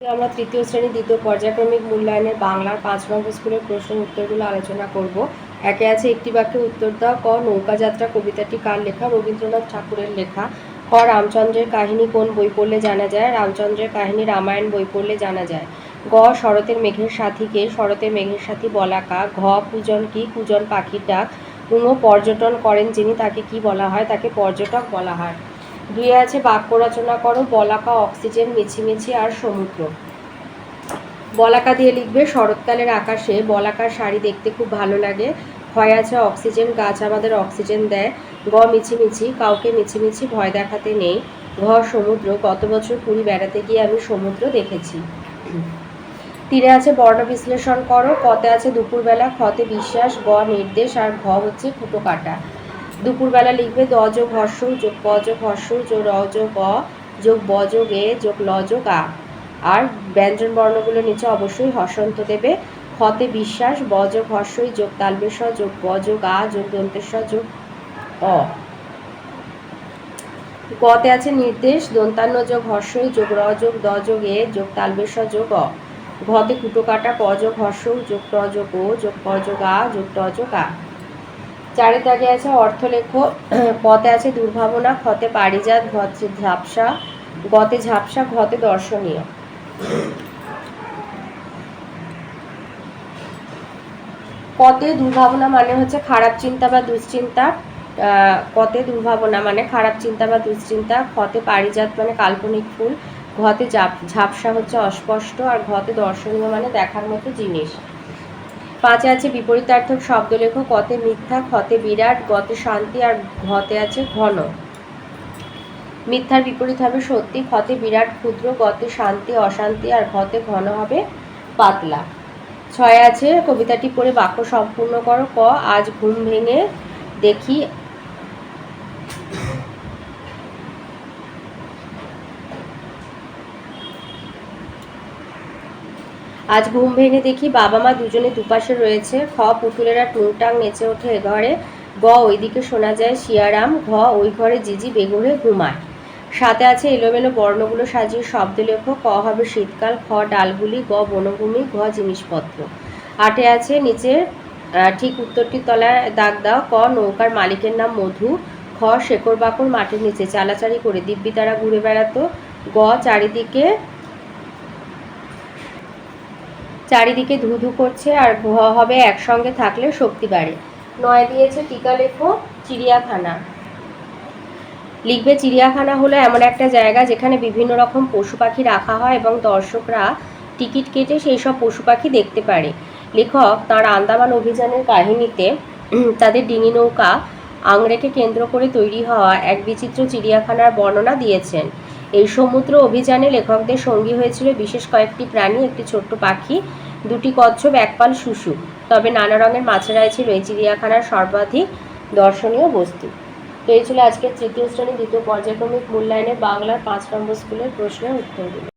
আমরা তৃতীয় শ্রেণি, দ্বিতীয় পর্যায়ক্রমিক মূল্যায়নের বাংলার পাঁচ নম্বর স্কুলের প্রশ্নের উত্তরগুলো আলোচনা করব। একে আছে একটি বাক্যে উত্তর দাও। ক, নৌকাযাত্রা, কবিতাটি কার লেখা? রবীন্দ্রনাথ ঠাকুরের লেখা। ক রামচন্দ্রের কাহিনী কোন বই পড়লে জানা যায়? রামচন্দ্রের কাহিনী রামায়ণ বই পড়লে জানা যায়। গ, শরতের মেঘের সাথীকে শরতের মেঘের সাথী বলা কা ঘ পূজন কি? কুজন পাখির ডাক। উঙ পর্যটন করেন যিনি, তাকে কি বলা হয়? তাকে পর্যটক বলা হয়। দুই আছে বাক্য রচনা করো বলাকা অক্সিজেন মিছিমিছি আর সমুদ্র। বলাকা দিয়ে লিখবে, শরৎকালের আকাশে বলাকার শাড়ি দেখতে খুব ভালো লাগে। হয় আছে অক্সিজেন, গাছ আমাদের অক্সিজেন দেয়। গ মিছিমিছি কাউকে মিছিমিছি ভয় দেখাতে নেই। ঘ সমুদ্র, গত বছর পুরী বেড়াতে গিয়ে আমি সমুদ্র দেখেছি। তীরে আছে বর্ণ বিশ্লেষণ করো, কতে আছে দুপুরবেলা খতে বিশ্বাস, গ নির্দেশ, আর ঘ হচ্ছে ফুটো কাটা। দুপুরবেলা লিখবে দ যোগ হর্ষ যোগ প যোগ হর্ষ যোগ র যোগ গ যোগ ব যোগ এ যোগ ল যোগ আ। আর ব্যঞ্জন বর্ণগুলো নিচে অবশ্যই হর্ষন্ত দেবে। খতে বিশ্বাস, ব যোগ হর্ষই যোগ তালবেশ, যোগ ব যোগ আ, যোগ দন্তেশ্বর যোগ অ। গতে আছে নির্দেশ, দন্তান্ন যোগ হর্ষই যোগ র যোগ দ যোগ এ যোগ তালবেশ, যোগ অ। ঘতে কুটো কাটা প যোগ হর্ষ যোগ ট যোগ ও যোগ প যোগ আ যোগ ট যোগ আ। চারের দাগে আছে অর্থলেখ, পথে আছে দুর্ভাবনা খতে পারিজাত, ঘতে ঝাপসা, গতে ঝাপসা, ঘতে দর্শনীয়। পতে দুর্ভাবনা মানে হচ্ছে খারাপ চিন্তা বা দুশ্চিন্তা কতে দুর্ভাবনা মানে খারাপ চিন্তা বা দুশ্চিন্তা খতে পারিজাত মানে কাল্পনিক ফুল, ঘতে ঝাপ- ঝাপসা হচ্ছে অস্পষ্ট, আর ঘতে দর্শনীয় মানে দেখার মতো জিনিস। পাঁচে আছে বিপরীতার্থক শব্দ লেখো কতে মিথ্যা, ক্ষতে বিরাট, গতে শান্তি আর ঘতে আছে ঘন। মিথ্যার বিপরীত হবে সত্যি, ক্ষতে বিরাট, ক্ষুদ্র, গতে শান্তি, অশান্তি আর ঘতে ঘন হবে পাতলা। ছয় আছে, কবিতাটি পড়ে বাক্য সম্পূর্ণ করো, ক, আজ ঘুম ভেঙে দেখি আজ ঘুম ভেঙে দেখি বাবা মা দুজনে দুপাশে রয়েছে। খ পুতুলেরা টুংটাং নেচে ওঠে এ ঘরে গ, ওইদিকে শোনা যায়, শিয়ারাম, ঘ, ওই ঘরে জিজি বেঘরে ঘুমায়। সাথে আছে এলোমেলো বর্ণগুলো সাজিয়ে শব্দ লেখো, ক হবে শীতকাল খ ডালগুলি, গ বনভূমি, ঘ জিনিসপত্র। আটে আছে নিচে ঠিক উত্তরটির তলায় দাগ দাও, ক, নৌকার মালিকের নাম মধু খ শেকড় বাকড় মাটির নিচে চালাচালি করে দিব্যি তারা ঘুরে বেড়াতো। গ, চারিদিকে চারিদিকে ধু ধু করছে আর ঘ হবে একসঙ্গে থাকলে শক্তি বাড়ে। নয় দিয়েছে টিকা লেখো, চিড়িয়াখানা। লিখবে, চিড়িয়াখানা হলো এমন একটা জায়গা যেখানে বিভিন্ন রকম পশু পাখি রাখা হয় এবং দর্শকরা টিকিট কেটে সেই সব পশু পাখি দেখতে পারে। লেখক তার আন্দামান অভিযানের কাহিনীতে তাদের ডিঙি নৌকা আংরেকে কেন্দ্র করে তৈরি হওয়া এক বিচিত্র চিড়িয়াখানার বর্ণনা দিয়েছেন। এই সমুদ্র অভিযানে লেখকদের সঙ্গী হয়েছিল বিশেষ কয়েকটি প্রাণী, একটি ছোট্ট পাখি, দুটি কচ্ছপ একপাল শুশু। তবে নানা রঙের মাছেরাই ছিল এই চিড়িয়াখানার সর্বাধিক দর্শনীয় বস্তু। তো এই ছিল আজকের তৃতীয় শ্রেণি দ্বিতীয় পর্যায়ক্রমিক মূল্যায়নে বাংলার পাঁচ নম্বর স্কুলের প্রশ্নের উত্তরগুলো